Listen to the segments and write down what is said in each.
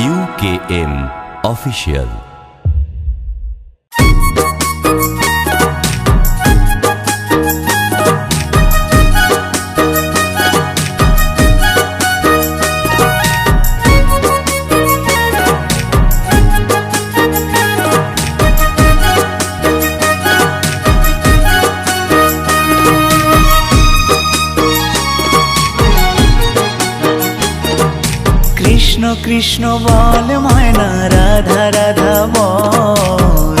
UKM official Krishna বল ময়না রাধা রাধা বল।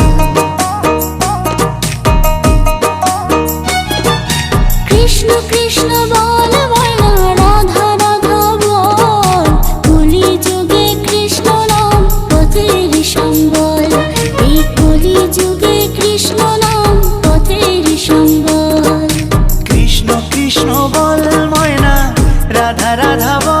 কৃষ্ণ কৃষ্ণ বল ময়না রাধা রাধা বল। কলি যুগে কৃষ্ণ নাম পথের সম্বল এই কলি যুগে কৃষ্ণ নাম পথের সম্বল কৃষ্ণ কৃষ্ণ বল ময়না রাধা রাধা বল।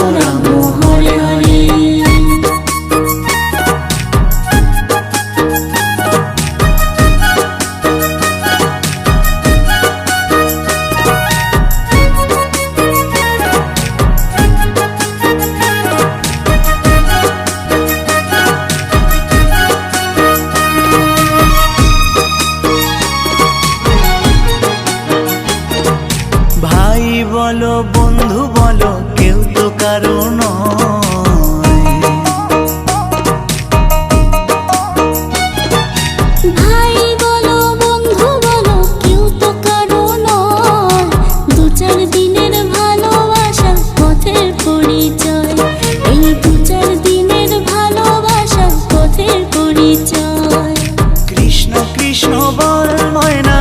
বলো বন্ধু বলো কেউ তো কারও ভাই বলো বন্ধু বলো কেউ তো কারও দু চার দিনের ভালোবাসা পথের পরিচয়। এই দু চার দিনের ভালোবাসা পথের পরিচয়। কৃষ্ণ কৃষ্ণ বল ময়না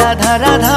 রাধা রাধা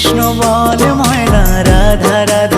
কৃষ্ণ বল ময়না রাধা রাধা।